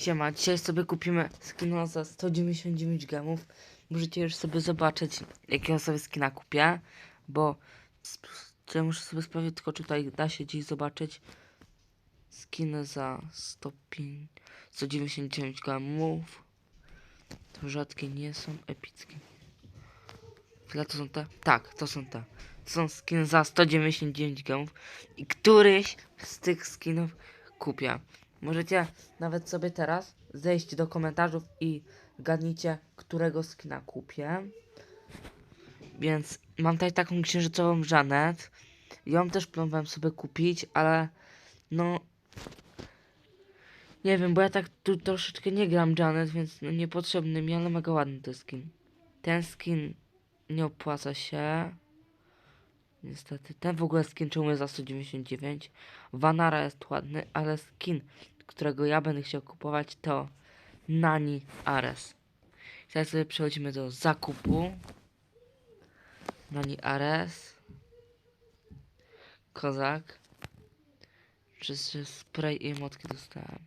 Siema, dzisiaj sobie kupimy skina za 199 gemów. Możecie już sobie zobaczyć, jakiego sobie skina kupię, bo ja muszę sobie sprawdzić, tylko czy tutaj da się gdzieś zobaczyć skiny za 105, 199 gemów. To rzadkie nie są epickie. Ile to są te? Tak, to są te. To są skiny za 199 gemów i któryś z tych skinów kupię. Możecie nawet sobie teraz zejść do komentarzów i gadnijcie, którego skina kupię. Więc mam tutaj taką księżycową Janet. Ją też planowałem sobie kupić, ale no... Nie wiem, bo ja tak tu troszeczkę nie gram Janet, więc no niepotrzebny mi, ale mega ładny to skin. Ten skin nie opłaca się. Niestety. Ten w ogóle skin czemu jest za 199. Vanara jest ładny, ale skin, którego ja będę chciał kupować to Nani Ares. Teraz sobie przechodzimy do zakupu. Nani Ares. Kozak. Przez spray i emotki dostałem.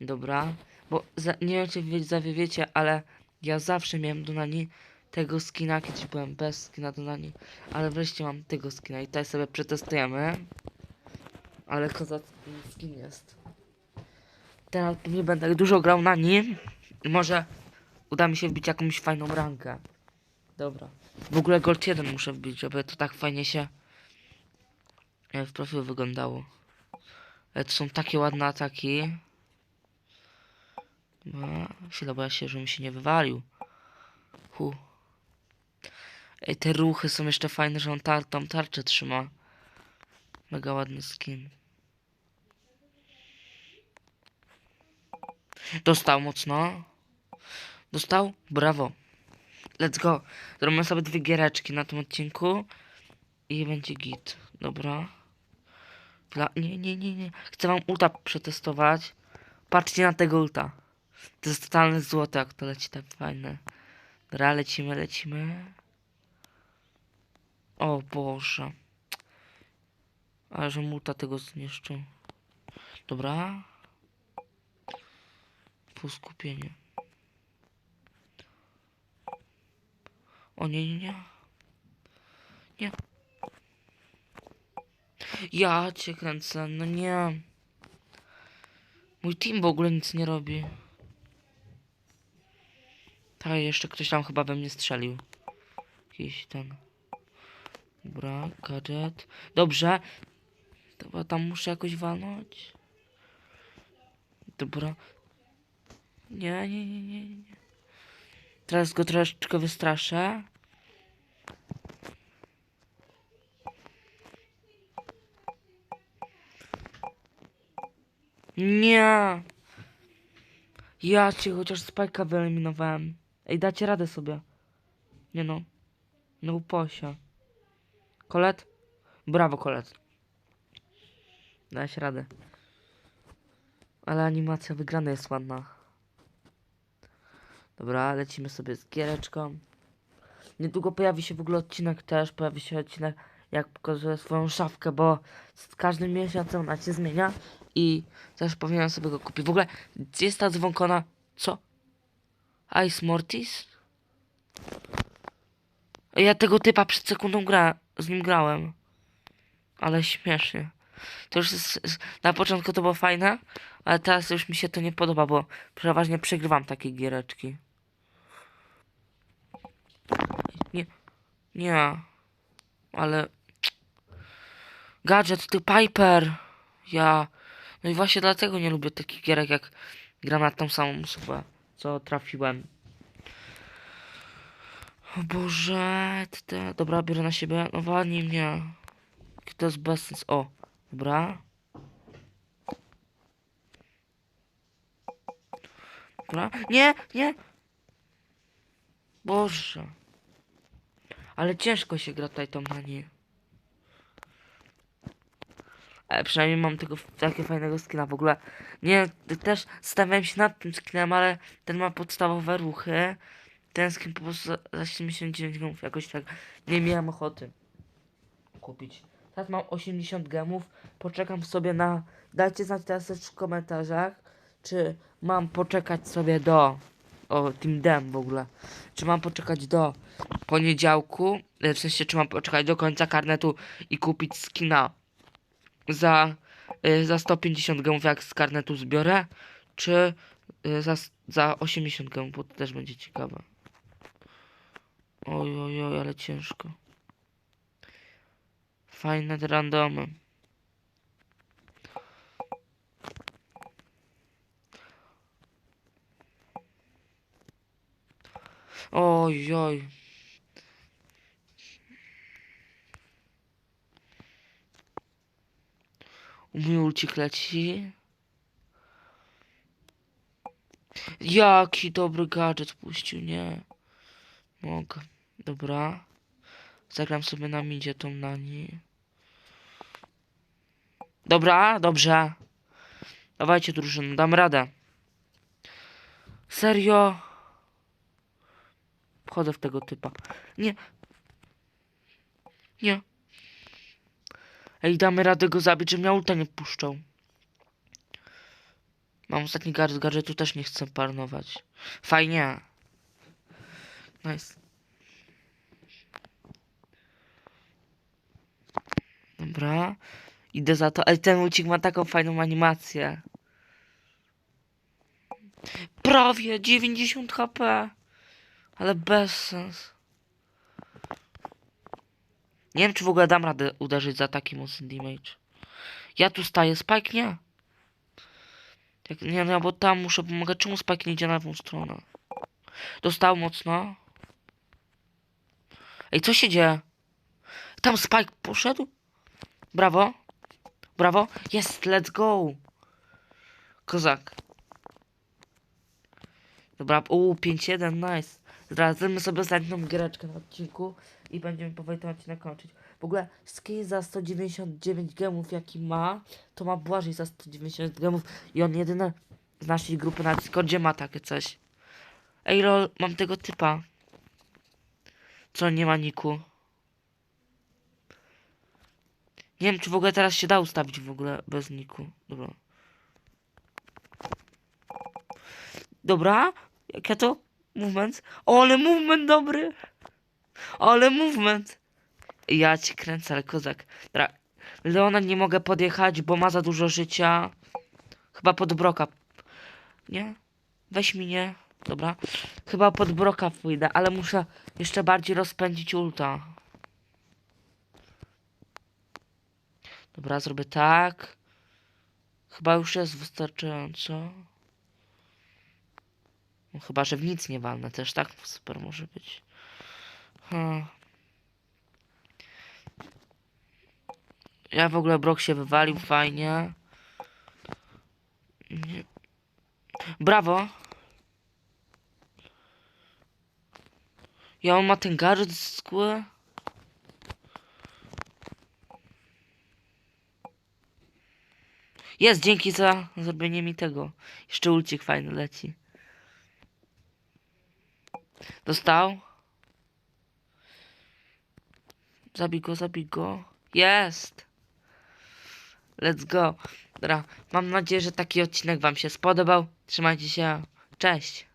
Dobra. Bo za, nie wiem czy zawie wiecie, ale ja zawsze miałem do Nani tego skina, kiedyś byłem bez skina do Nani, ale wreszcie mam tego skina i tutaj sobie przetestujemy. Ale kozacki skin jest. Teraz pewnie będę dużo grał na nim i może uda mi się wbić jakąś fajną rankę. Dobra. W ogóle Gold 1 muszę wbić, żeby to tak fajnie się e, w profilu wyglądało. Ale to są takie ładne ataki. No, bo ja się, żebym się nie wywalił. Hu. Ej, te ruchy są jeszcze fajne, że on tar tą tarczę trzyma. Mega ładny skin. Dostał mocno. Dostał? Brawo. Let's go. Zrobimy sobie dwie giereczki na tym odcinku. I będzie git. Dobra. Dla... Nie, nie, nie, nie. Chcę wam ulta przetestować. Patrzcie na tego ulta. To jest totalne złoto, jak to leci tak fajne. Dobra, lecimy, lecimy. O Boże. Ale że multa tego zniszczył. Dobra. Pół skupienie. O nie, nie, nie. Nie. Ja cię kręcę, no nie. Mój team w ogóle nic nie robi. Tak, jeszcze ktoś tam chyba we mnie strzelił. Jakiś ten. Dobra, gadżet. Dobrze. Dobra, tam muszę jakoś walnąć. Dobra. Nie, nie, nie, nie, nie. Teraz go troszeczkę wystraszę. Nie. Ja cię chociaż spajka wyeliminowałem. Ej, dacie radę sobie. Nie no. No uposia. Kolet? Brawo, Kolet. Dałeś radę. Ale animacja wygrana jest ładna. Dobra, lecimy sobie z giereczką. Niedługo pojawi się w ogóle odcinek też. Pojawi się odcinek, jak pokazuję swoją szafkę, bo z każdym miesiącem ona się zmienia. I też powinienem sobie go kupić. W ogóle, gdzie jest ta dzwonkona? Co? Ice Mortis? Ja tego typa przed sekundą gra, z nim grałem. Ale śmiesznie. To już jest, na początku to było fajne, ale teraz już mi się to nie podoba, bo przeważnie przegrywam takie giereczki. Nie, ale... Gadżet, ty Piper! Ja... No i właśnie dlatego nie lubię takich gierek, jak gram na tą samą osobę, co trafiłem. O Boże, te, dobra, biorę na siebie. No walnij mnie. To jest bez sens. O, dobra. Dobra. Nie, nie. Boże. Ale ciężko się gra tutaj tą na nie. Ale przynajmniej mam tego takiego fajnego skina w ogóle. Nie, też stawiałem się nad tym skinem, ale ten ma podstawowe ruchy. Ten skin po prostu za- za 79 gemów jakoś tak nie miałem ochoty kupić. Teraz mam 80 gemów. Poczekam sobie na. Dajcie znać teraz w komentarzach, czy mam poczekać sobie do. O, Team Dem w ogóle. Czy mam poczekać do poniedziałku? e, W sensie, czy mam poczekać do końca karnetu i kupić skina za, y, za 150 gemów, jak z karnetu zbiorę? Czy y, za, za 80 gemów, bo to też będzie ciekawe. Oj, oj, oj, ale ciężko. Fajne te randomy. Oj, oj. Mój ulcik leci. Jaki dobry gadżet puścił, nie. Mogę. Dobra. Zagram sobie na midzie tą nani. Dobra, dobrze. Dawajcie drużyno, dam radę. Serio? Wchodzę w tego typa. Nie. Nie. Ej, damy radę go zabić, że mnie ulta nie puszczą. Mam ostatni gadżet, gadżetu też nie chcę parnować. Fajnie. Nice. Dobra. Idę za to. Ale ten ucik ma taką fajną animację. Prawie 90 HP. Ale bez sens. Nie wiem, czy w ogóle dam radę uderzyć za taki mocny damage. Ja tu staję, Spike nie. Nie, no bo tam muszę pomagać. Czemu Spike nie idzie na lewą stronę? Dostał mocno. Ej, co się dzieje? Tam Spike poszedł? Brawo. Brawo. Jest, let's go. Kozak. Dobra, uuu, 5-1, nice. Zdradzimy sobie ostatnią giereczkę na odcinku i będziemy powoli ten odcinek kończyć. W ogóle skin za 199 gemów jaki ma, to ma Błażej za 190 gemów i on jedyny z naszej grupy na Discordzie ma takie coś. Ej lol, mam tego typa. Co nie ma niku. Nie wiem czy w ogóle teraz się da ustawić w ogóle bez niku. Dobra. Dobra, jak ja to? Movement. O, ale movement dobry. Ale movement. Ja cię kręcę, ale kozak. Dobra. Leona nie mogę podjechać, bo ma za dużo życia. Chyba pod broka. Nie? Weź nie. Dobra. Chyba pod broka pójdę, ale muszę jeszcze bardziej rozpędzić ulta. Dobra, zrobię tak. Chyba już jest wystarczająco. Chyba, że w nic nie walnę też, tak? Super może być. Hmm. Ja w ogóle Brok się wywalił fajnie. Nie. Brawo. Ja on ma ten gadżet z skły. Jest, dzięki za zrobienie mi tego. Jeszcze ulcik fajny leci. Dostał. Zabij go, zabij go. Jest. Let's go. Dobra, mam nadzieję, że taki odcinek wam się spodobał. Trzymajcie się. Cześć.